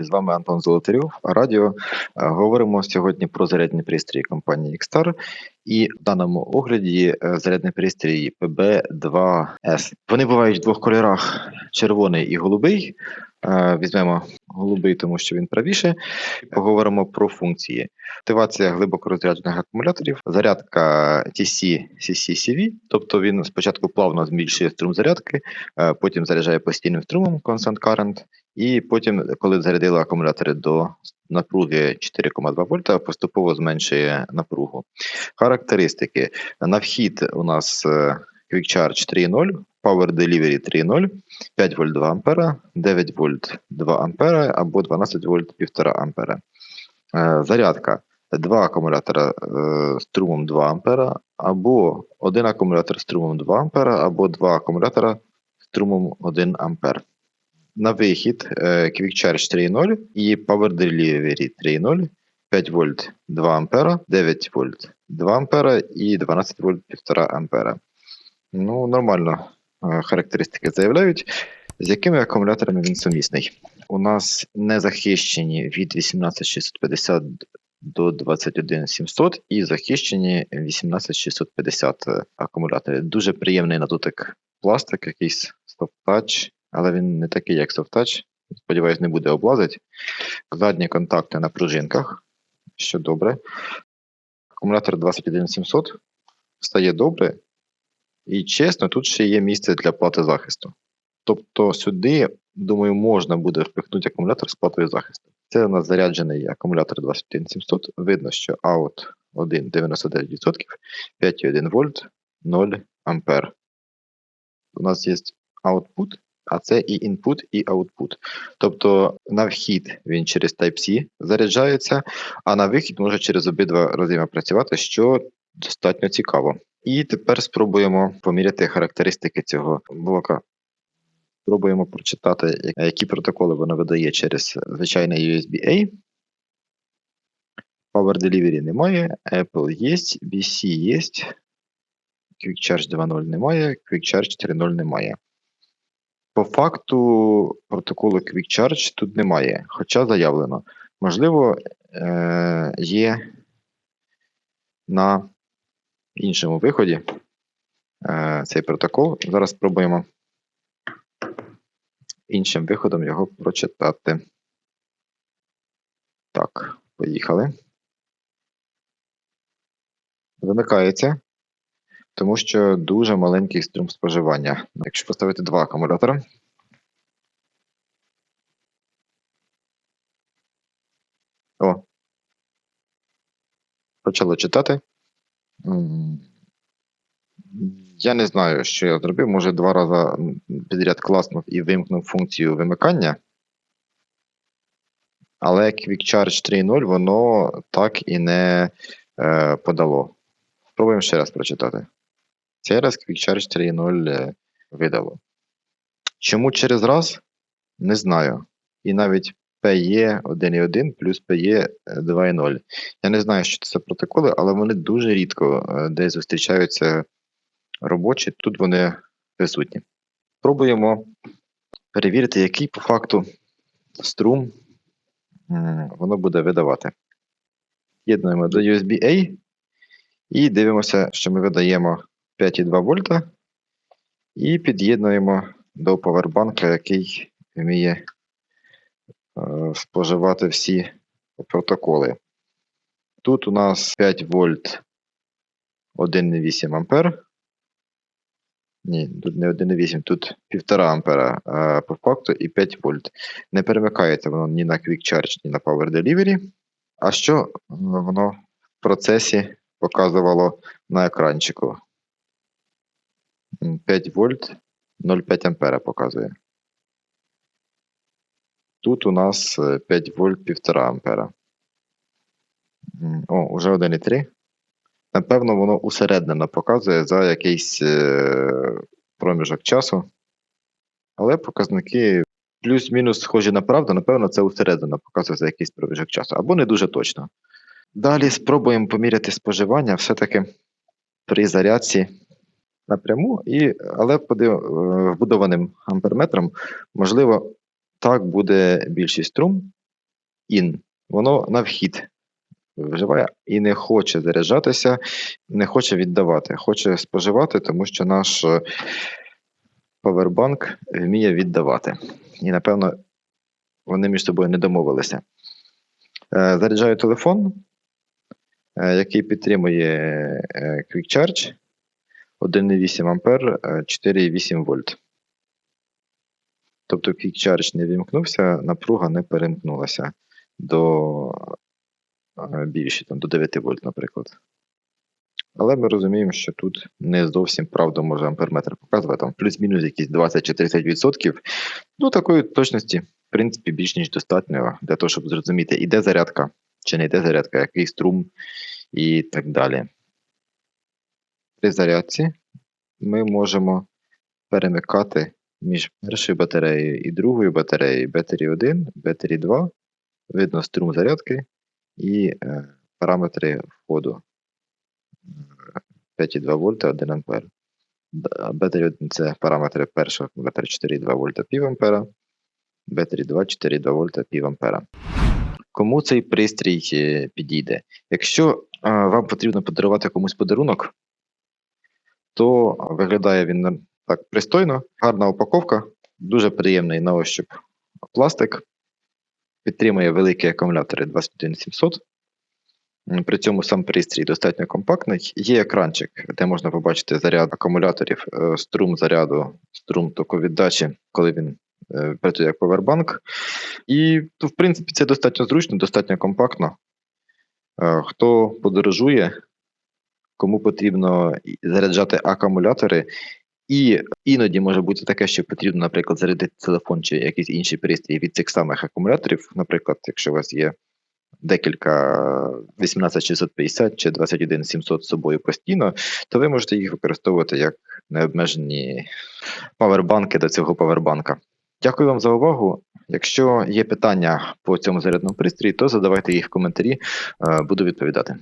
З вами Антон Золотарьов, Радіо. Е, Говоримо сьогодні про зарядні пристрої компанії Xstar. І в даному огляді е, зарядний пристрій PB2S. Вони бувають в двох кольорах: червоний і голубий. Е, Візьмемо голубий, тому що він правіше. Поговоримо про функції. Активація глибоко розряджених акумуляторів, зарядка TC CC-CV, тобто він спочатку плавно збільшує струм зарядки, потім заряджає постійним струмом Constant Current, і потім, коли зарядили акумулятори до напруги 4,2 вольта, поступово зменшує напругу. Характеристики. На вхід у нас е, Quick Charge 3.0, Power Delivery 3.0, 5 вольт 2 ампера, 9 вольт 2 ампера або 12 вольт 1,5 ампера. Е, Зарядка. Два акумулятора е, струмом 2 ампера, або один акумулятор струмом 2 ампера, або два акумулятора струмом 1 ампер. На вихід е, Quick Charge 3.0 і Power Delivery 3.0, 5 вольт 2 ампера, 9 вольт 2 ампера і 12 вольт 1,5 ампера. Ну, нормально е, характеристики заявляють. З якими акумуляторами він сумісний? У нас не захищені від 18650 до 21700 і захищені 18650 акумулятори. Дуже приємний на пластик, якийсь Touch, але він не такий, як Soft Touch. Сподіваюсь, не буде облазить. Задні контакти на пружинках, що добре. Акумулятор 21700 стає добре. І чесно, тут ще є місце для плати захисту. Тобто сюди, думаю, можна буде впихнути акумулятор з платою захисту. Це у нас заряджений акумулятор 21700. Видно, що аут 1 99%, 5,1 вольт, 0 ампер. У нас є output, а це і input, і output. Тобто на вхід він через Type-C заряджається, а на вихід може через обидва роз'єми працювати, що достатньо цікаво. І тепер спробуємо поміряти характеристики цього блока. Спробуємо прочитати, які протоколи воно видає через звичайний USB-A. Power Delivery немає, Apple є, BC є, Quick Charge 2.0 немає, Quick Charge 3.0 немає. По факту протоколу Quick Charge тут немає, хоча заявлено. Можливо, е- є на іншому виході е, цей протокол. Зараз спробуємо іншим виходом його прочитати. Так, поїхали. Вимикається, тому що дуже маленький струм споживання. Якщо поставити два акумулятори. О. Почало читати. Я не знаю, що я зробив. Може, два рази підряд класнув і вимкнув функцію вимикання. Але Quick Charge 3.0 воно так і не е, подало. Спробуємо ще раз прочитати. Цей раз Quick Charge 3.0 е, видало. Чому через раз? Не знаю. І навіть PE 1.1 плюс PE 2.0. Я не знаю, що це протоколи, але вони дуже рідко е, десь зустрічаються робочі, тут вони присутні. Пробуємо перевірити, який по факту струм воно буде видавати. Єднуємо до USB-A і дивимося, що ми видаємо 5,2 вольта, і під'єднуємо до повербанка, який вміє е, споживати всі протоколи. Тут у нас 5 вольт 1,8 ампер. Ні, тут не 1,8, тут 1,5 ампера а, по факту і 5 вольт. Не перемикається воно ні на Quick Charge, ні на Power Delivery. А що воно в процесі показувало на екранчику? М, 5 вольт 0,5 ампера показує. Тут у нас е, 5 вольт 1,5 ампера. О, уже 1,3. Напевно, воно усереднено показує за якийсь е, проміжок часу. Але показники плюс-мінус схожі на правду, напевно, це усереднено показує за якийсь проміжок часу, або не дуже точно. Далі спробуємо поміряти споживання все-таки при зарядці напряму, і, але е, вбудованим амперметром, можливо, так буде більший струм, in. Воно на вхід вживає і не хоче заряджатися, не хоче віддавати, хоче споживати, тому що наш е, павербанк вміє віддавати. І, напевно, вони між собою не домовилися. Е, Заряджаю телефон, який підтримує Quick Charge 1,8 ампер, е, 4,8 вольт. Тобто Charge не вімкнувся, напруга не перемкнулася до е, більше, там, до 9 вольт, наприклад. Але ми розуміємо, що тут не зовсім правда може амперметр показувати, там плюс-мінус якісь 20 чи 30 відсотків. Ну, такої точності, в принципі, більш ніж достатньо для того, щоб зрозуміти, іде зарядка чи не йде зарядка, який струм і так далі. При зарядці ми можемо перемикати між першою батареєю і другою батареєю Battery 1, Battery 2. Видно струм зарядки і е, параметри входу. Е, 5,2 вольта, 1 ампер. Д- Battery 1 це параметри першого акумулятора 4,2 вольта пів ампера. Battery 2 4,2 вольта пів ампера. Кому цей пристрій е, підійде? Якщо е, вам потрібно подарувати комусь подарунок, то виглядає він так пристойно, гарна упаковка, дуже приємний на ощуп пластик, підтримує великі акумулятори 21700. При цьому сам пристрій достатньо компактний. Є екранчик, де можна побачити заряд акумуляторів, е, струм заряду, струм токовіддачі, коли він е, працює як повербанк. І, в принципі, це достатньо зручно, достатньо компактно. Е, Хто подорожує, кому потрібно заряджати акумулятори, і іноді може бути таке, що потрібно, наприклад, зарядити телефон чи якийсь інший пристрій від цих самих акумуляторів. Наприклад, якщо у вас є декілька 18650 чи 21700 з собою постійно, то ви можете їх використовувати як необмежені павербанки до цього павербанка. Дякую вам за увагу. Якщо є питання по цьому зарядному пристрої, то задавайте їх в коментарі, е, буду відповідати.